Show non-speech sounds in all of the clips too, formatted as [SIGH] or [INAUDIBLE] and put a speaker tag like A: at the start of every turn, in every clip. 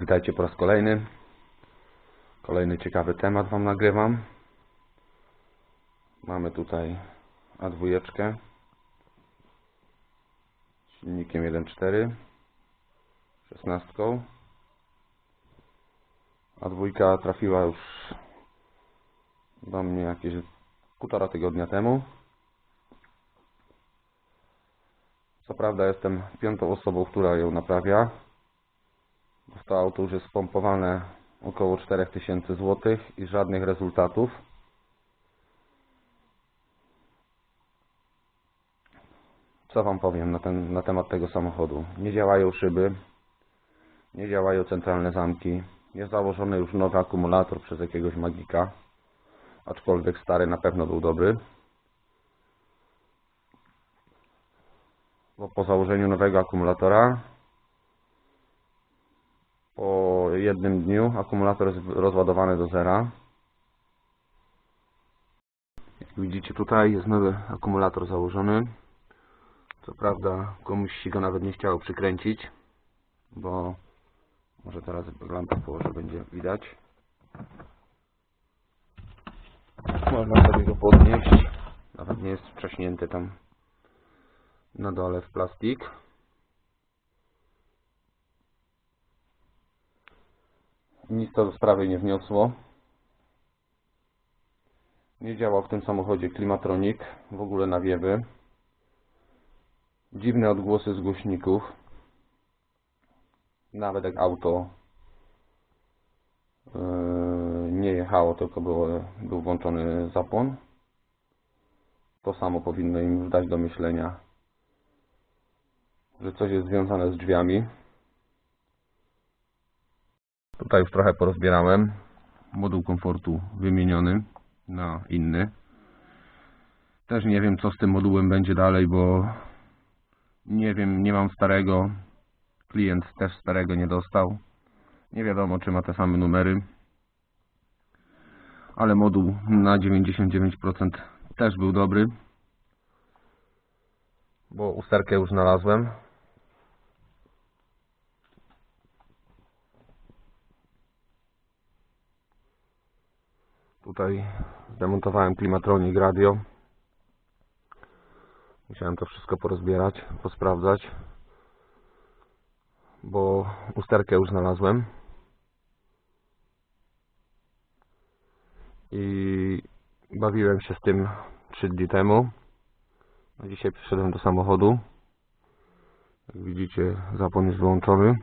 A: Witajcie po raz kolejny. Kolejny ciekawy temat Wam nagrywam. Mamy tutaj A2 silnikiem 1.4 16 A2 trafiła już do mnie jakieś półtora tygodnia temu. Co prawda jestem piątą osobą, która ją naprawia. To auto już jest spompowane około 4000 zł i żadnych rezultatów. Co Wam powiem na, ten, na temat tego samochodu? Nie działają szyby, nie działają centralne zamki, jest założony już nowy akumulator przez jakiegoś magika, aczkolwiek stary na pewno był dobry. Bo po założeniu nowego akumulatora po jednym dniu akumulator jest rozładowany do zera. Jak widzicie tutaj jest nowy akumulator założony. Co prawda komuś się go nawet nie chciało przykręcić, bo może teraz lampę położę, będzie widać. Można sobie go podnieść. Nawet nie jest wcześnięty tam na dole w plastik. Nic to do sprawy nie wniosło. Nie działał w tym samochodzie klimatronik, w ogóle nawiewy. Dziwne odgłosy z głośników. Nawet jak auto yy, nie jechało, tylko było, był włączony zapłon. To samo powinno im dać do myślenia, że coś jest związane z drzwiami. Tutaj już trochę porozbierałem. Moduł komfortu wymieniony na inny. Też nie wiem co z tym modułem będzie dalej, bo nie wiem, nie mam starego. Klient też starego nie dostał. Nie wiadomo czy ma te same numery. Ale moduł na 99% też był dobry. Bo usterkę już znalazłem. Tutaj zdemontowałem klimatronik radio. Musiałem to wszystko porozbierać, posprawdzać, bo usterkę już znalazłem. I bawiłem się z tym 3 dni temu. Dzisiaj przyszedłem do samochodu. Jak widzicie, zapłon jest wyłączony.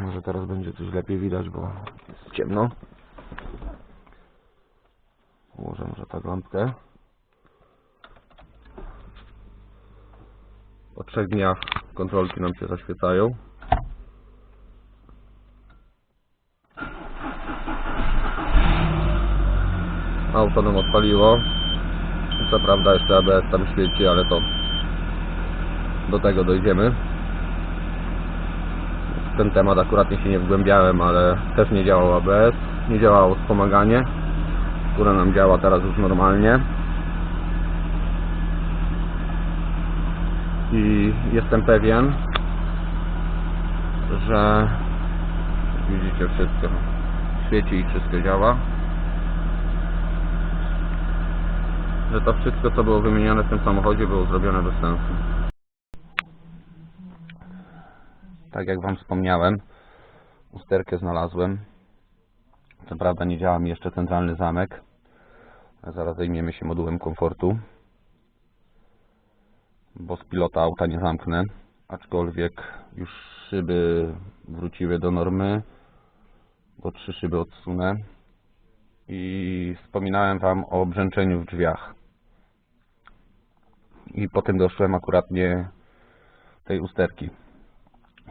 A: Może teraz będzie coś lepiej widać, bo jest ciemno. Ułożę może tak lampkę. Po trzech dniach kontrolki nam się zaświecają. Auto nam odpaliło. Co prawda jeszcze ABS tam świeci, ale to do tego dojdziemy ten temat akurat się nie wgłębiałem, ale też nie działał ABS, nie działało wspomaganie, które nam działa teraz już normalnie. I jestem pewien, że widzicie wszystko świeci i wszystko działa. Że to wszystko co było wymienione w tym samochodzie było zrobione bez sensu. Tak jak Wam wspomniałem, usterkę znalazłem. Co prawda nie działa mi jeszcze centralny zamek. Zaraz zajmiemy się modułem komfortu. Bo z pilota auta nie zamknę. Aczkolwiek już szyby wróciły do normy. Bo trzy szyby odsunę. I wspominałem Wam o brzęczeniu w drzwiach. I potem doszłem akuratnie tej usterki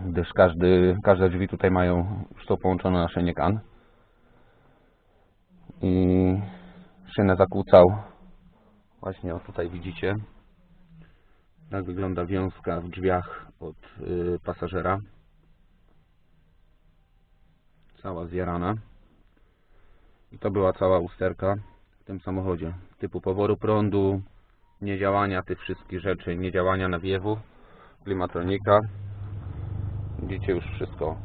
A: gdyż każdy, każde drzwi tutaj mają, już są połączone na szynie kan. I szynę zakłócał. Właśnie o tutaj widzicie. Tak wygląda wiązka w drzwiach od y, pasażera. Cała zjarana. I to była cała usterka w tym samochodzie. Typu poworu prądu niedziałania tych wszystkich rzeczy niedziałania nawiewu klimatronika Widzicie, już wszystko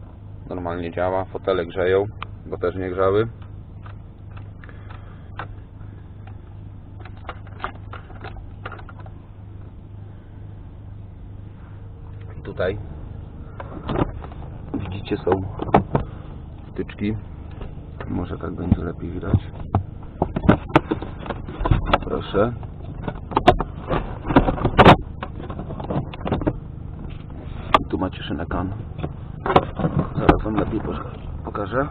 A: normalnie działa. Fotele grzeją, bo też nie grzały. Tutaj widzicie są wtyczki. Może tak będzie lepiej widać. Proszę. I tu macie szynekan. Zaraz wam lepiej poka- pokażę.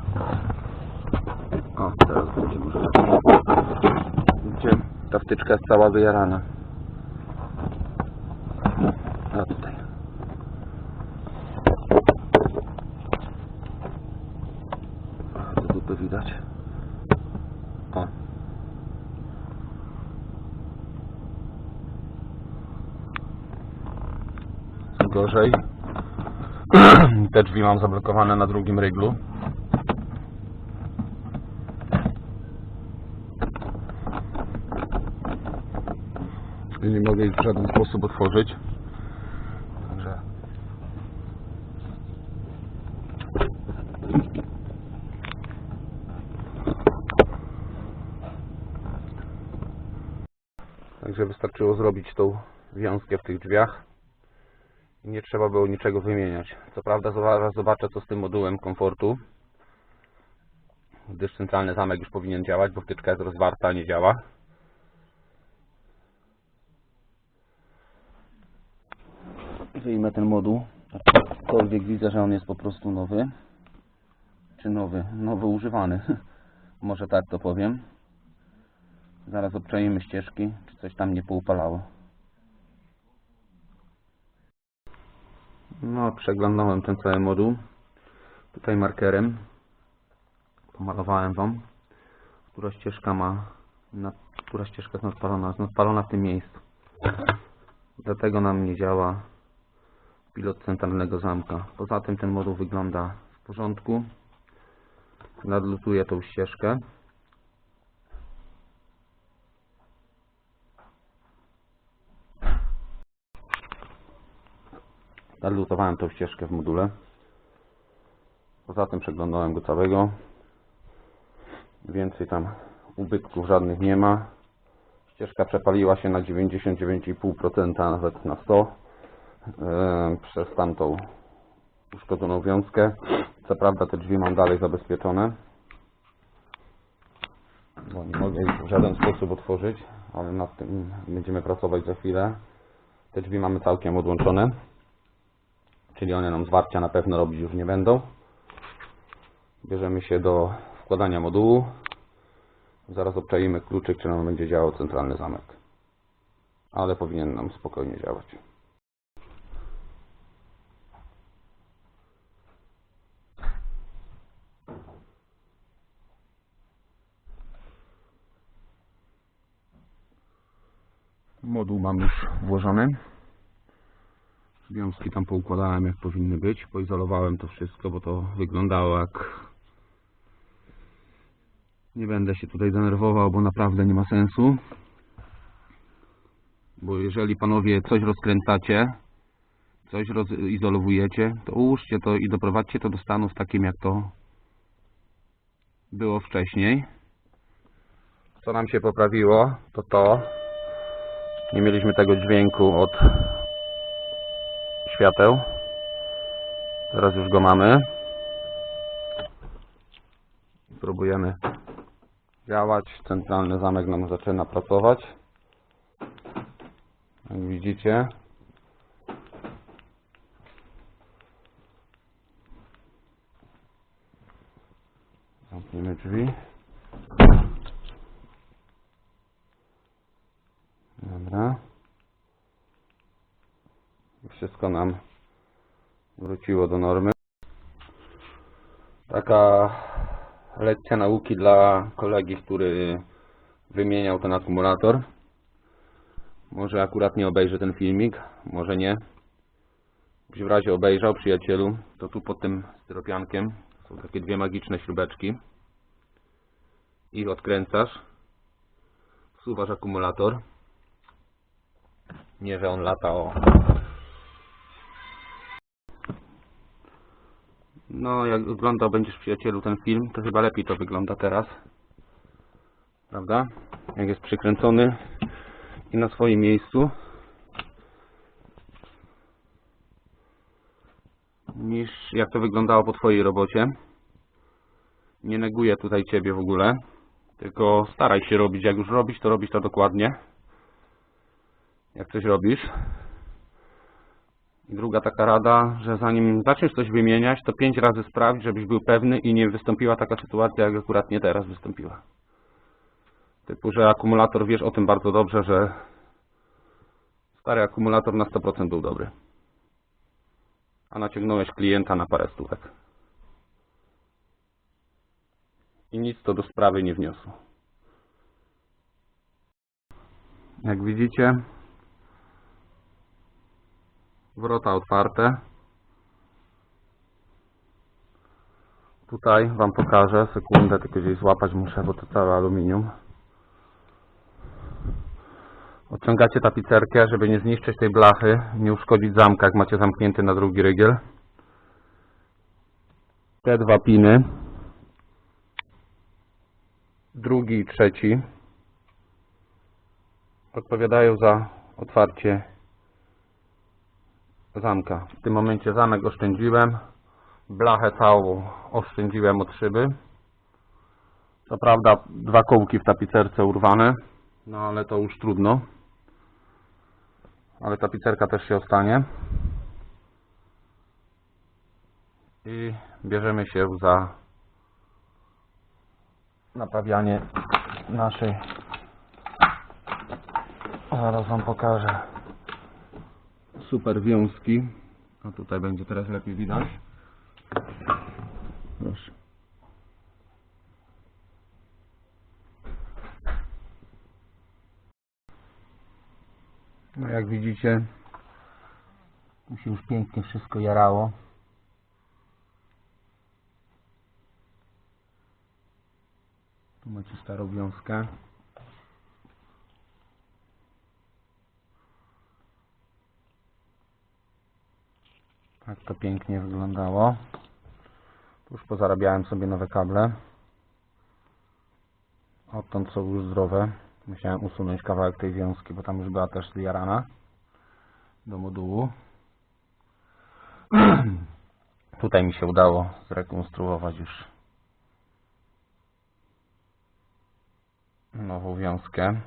A: O, teraz będzie może. Widzicie, ta wtyczka jest cała wyjarana. A tutaj. A, do dupy widać. O. Gorzej. Te drzwi mam zablokowane na drugim ryglu. I nie mogę ich w żaden sposób otworzyć. Także Także wystarczyło zrobić tą wiązkę w tych drzwiach nie trzeba było niczego wymieniać. Co prawda zaraz zobaczę co z tym modułem komfortu, gdyż centralny zamek już powinien działać, bo wtyczka jest rozwarta, nie działa. Wyjmę ten moduł, aczkolwiek widzę, że on jest po prostu nowy. Czy nowy? Nowy używany. [LAUGHS] Może tak to powiem. Zaraz obczajmy ścieżki, czy coś tam nie poupalało. No, przeglądałem ten cały moduł. Tutaj markerem pomalowałem Wam, która ścieżka ma, na, która ścieżka jest nadpalona. Jest nadpalona w tym miejscu. Dlatego nam nie działa pilot centralnego zamka. Poza tym ten moduł wygląda w porządku. Nadlutuję tą ścieżkę. Nadlutowałem tą ścieżkę w module. Poza tym przeglądałem go całego. Więcej tam ubytków żadnych nie ma. Ścieżka przepaliła się na 99,5%, a nawet na 100% e, przez tamtą uszkodzoną wiązkę. Co prawda te drzwi mam dalej zabezpieczone. Bo nie mogę ich w żaden sposób otworzyć, ale nad tym będziemy pracować za chwilę. Te drzwi mamy całkiem odłączone czyli one nam zwarcia na pewno robić już nie będą. Bierzemy się do wkładania modułu. Zaraz obczajmy kluczyk, czy nam będzie działał centralny zamek. Ale powinien nam spokojnie działać. Moduł mam już włożony. Wiązki tam poukładałem jak powinny być. Poizolowałem to wszystko, bo to wyglądało jak... Nie będę się tutaj denerwował, bo naprawdę nie ma sensu. Bo jeżeli panowie coś rozkręcacie, coś rozizolowujecie, to ułóżcie to i doprowadźcie to do stanu w takim jak to było wcześniej. Co nam się poprawiło, to to. Nie mieliśmy tego dźwięku od świateł. Teraz już go mamy. Próbujemy działać. Centralny zamek nam zaczyna pracować. Jak widzicie. Zamkniemy drzwi. Wszystko nam wróciło do normy. Taka lekcja nauki dla kolegi, który wymieniał ten akumulator. Może akurat nie obejrzy ten filmik, może nie. Byś w razie obejrzał, przyjacielu, to tu pod tym styropiankiem są takie dwie magiczne śrubeczki. Ich odkręcasz. Wsuwasz akumulator. Nie, że on lata o No, jak oglądał będziesz przyjacielu ten film, to chyba lepiej to wygląda teraz. Prawda? Jak jest przykręcony i na swoim miejscu. Niż jak to wyglądało po twojej robocie. Nie neguję tutaj ciebie w ogóle. Tylko staraj się robić. Jak już robisz, to robisz to dokładnie. Jak coś robisz. I druga taka rada, że zanim zaczniesz coś wymieniać, to pięć razy sprawdź, żebyś był pewny i nie wystąpiła taka sytuacja, jak akurat nie teraz wystąpiła. Typu, że akumulator, wiesz o tym bardzo dobrze, że stary akumulator na 100% był dobry. A naciągnąłeś klienta na parę stówek. I nic to do sprawy nie wniosło. Jak widzicie, wrota otwarte. Tutaj Wam pokażę, sekundę, tylko gdzieś złapać muszę, bo to całe aluminium. Odciągacie tapicerkę, żeby nie zniszczyć tej blachy, nie uszkodzić zamka, jak macie zamknięty na drugi rygiel. Te dwa piny, drugi i trzeci, odpowiadają za otwarcie zamka. W tym momencie zamek oszczędziłem, blachę całą oszczędziłem od szyby. Co prawda dwa kołki w tapicerce urwane, no ale to już trudno. Ale tapicerka też się ostanie. I bierzemy się za naprawianie naszej zaraz Wam pokażę super wiązki. A tutaj będzie teraz lepiej widać. Proszę. No jak widzicie tu się już pięknie wszystko jarało. Tu macie starą wiązkę Tak to pięknie wyglądało. Już pozarabiałem sobie nowe kable. Odtąd są już zdrowe. Musiałem usunąć kawałek tej wiązki, bo tam już była też zjarana do modułu. [CLEARS THROAT] Tutaj mi się udało zrekonstruować już nową wiązkę.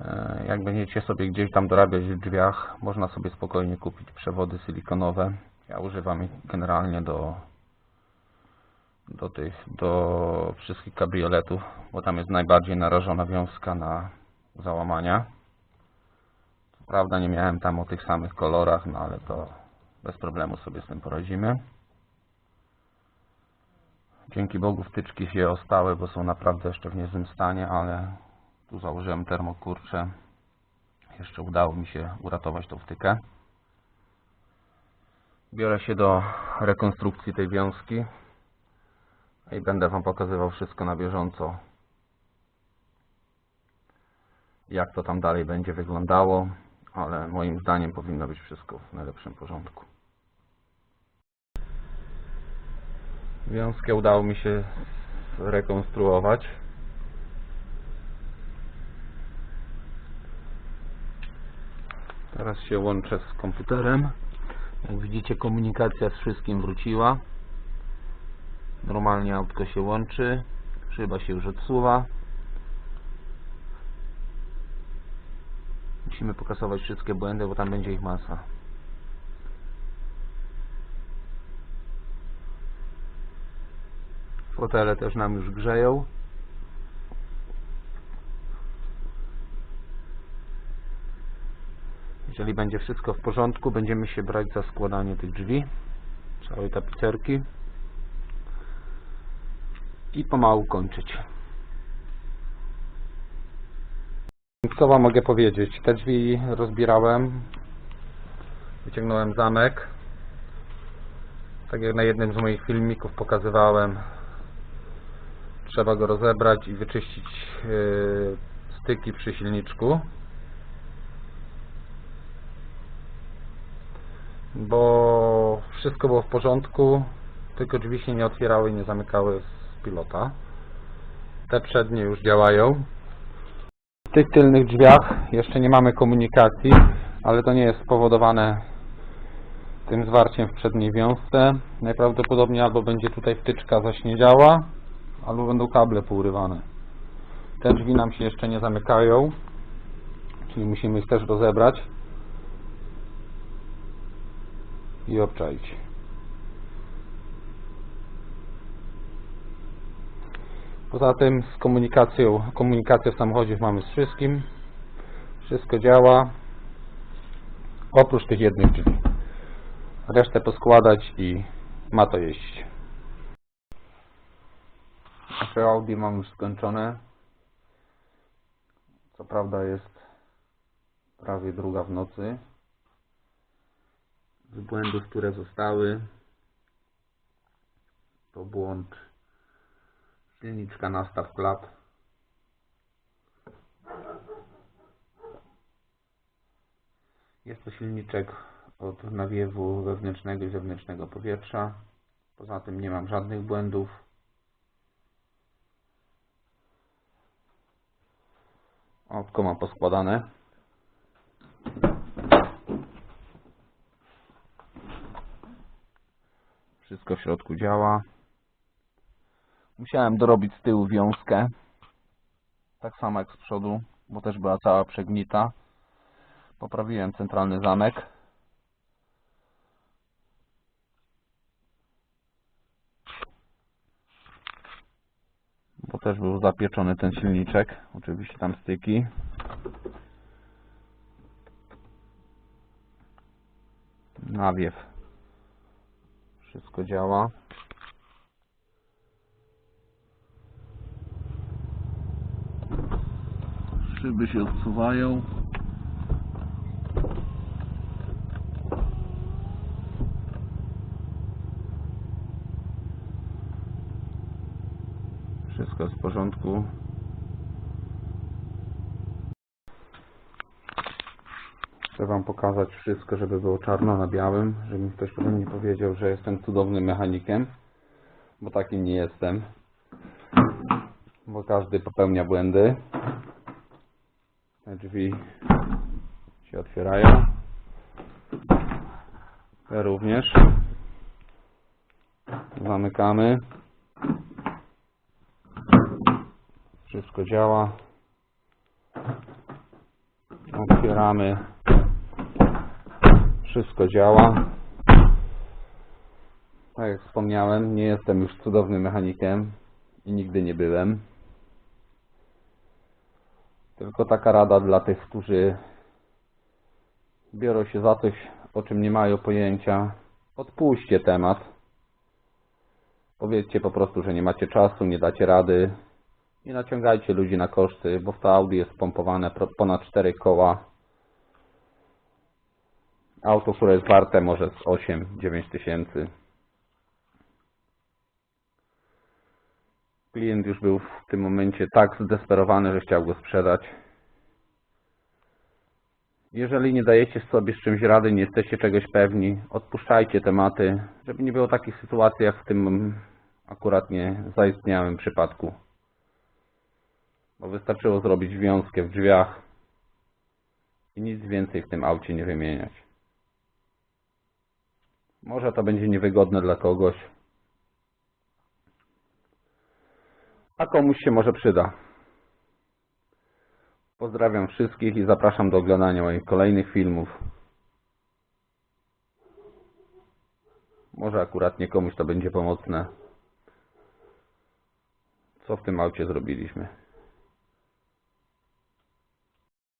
A: E, Jak będziecie sobie gdzieś tam dorabiać w drzwiach, można sobie spokojnie kupić przewody silikonowe. Ja używam ich generalnie do, do tych, do wszystkich kabrioletów, bo tam jest najbardziej narażona wiązka na załamania. Co prawda nie miałem tam o tych samych kolorach, no ale to bez problemu sobie z tym poradzimy. Dzięki Bogu wtyczki się ostały, bo są naprawdę jeszcze w niezłym stanie, ale tu założyłem termokurcze. Jeszcze udało mi się uratować tą wtykę. Biorę się do rekonstrukcji tej wiązki i będę Wam pokazywał wszystko na bieżąco. Jak to tam dalej będzie wyglądało, ale moim zdaniem powinno być wszystko w najlepszym porządku. Wiązkę udało mi się zrekonstruować. Teraz się łączę z komputerem. Jak widzicie komunikacja z wszystkim wróciła. Normalnie autko się łączy. Szyba się już odsuwa. Musimy pokasować wszystkie błędy, bo tam będzie ich masa. Fotele też nam już grzeją. Jeżeli będzie wszystko w porządku, będziemy się brać za składanie tych drzwi, całej tapicerki i pomału kończyć. Co Wam mogę powiedzieć? Te drzwi rozbierałem, wyciągnąłem zamek. Tak jak na jednym z moich filmików pokazywałem, trzeba go rozebrać i wyczyścić yy, styki przy silniczku. Bo wszystko było w porządku.
B: tylko drzwi się nie otwierały i nie zamykały z pilota. Te przednie już działają. W tych tylnych drzwiach jeszcze nie mamy komunikacji, ale to nie jest spowodowane tym zwarciem w przedniej wiązce. Najprawdopodobniej albo będzie tutaj wtyczka zaś nie działa, albo będą kable pourywane. Te drzwi nam się jeszcze nie zamykają, czyli musimy ich też rozebrać i obczaić. Poza tym z komunikacją, komunikację w samochodzie mamy z wszystkim. Wszystko działa. Oprócz tych jednych drzwi. Resztę poskładać i ma to jeździć. Nasze Audi mam już skończone. Co prawda jest prawie druga w nocy. Z błędów, które zostały, to błąd silniczka na start klap. Jest to silniczek od nawiewu wewnętrznego i zewnętrznego powietrza. Poza tym nie mam żadnych błędów. Autko mam poskładane. Wszystko w środku działa. Musiałem dorobić z tyłu wiązkę. Tak samo jak z przodu, bo też była cała przegnita. Poprawiłem centralny zamek. Bo też był zapieczony ten silniczek. Oczywiście tam styki. Nawiew. Wszystko działa. Szyby się odsuwają. Wszystko jest w porządku. Wam pokazać wszystko, żeby było czarno na białym, żeby mi ktoś potem nie powiedział, że jestem cudownym mechanikiem, bo takim nie jestem. Bo każdy popełnia błędy. Te drzwi się otwierają. Te również. Zamykamy. Wszystko działa. Otwieramy. Wszystko działa. Tak jak wspomniałem, nie jestem już cudownym mechanikiem i nigdy nie byłem. Tylko taka rada dla tych, którzy biorą się za coś, o czym nie mają pojęcia. Odpuśćcie temat. Powiedzcie po prostu, że nie macie czasu, nie dacie rady. Nie naciągajcie ludzi na koszty, bo w to Audi jest pompowane ponad 4 koła. Auto, które jest warte może z 8-9 tysięcy. Klient już był w tym momencie tak zdesperowany, że chciał go sprzedać. Jeżeli nie dajecie sobie z czymś rady, nie jesteście czegoś pewni, odpuszczajcie tematy, żeby nie było takich sytuacji jak w tym akurat nie zaistniałym przypadku. Bo wystarczyło zrobić wiązkę w drzwiach i nic więcej w tym aucie nie wymieniać. Może to będzie niewygodne dla kogoś, a komuś się może przyda. Pozdrawiam wszystkich i zapraszam do oglądania moich kolejnych filmów. Może akurat nie komuś to będzie pomocne. Co w tym aucie zrobiliśmy?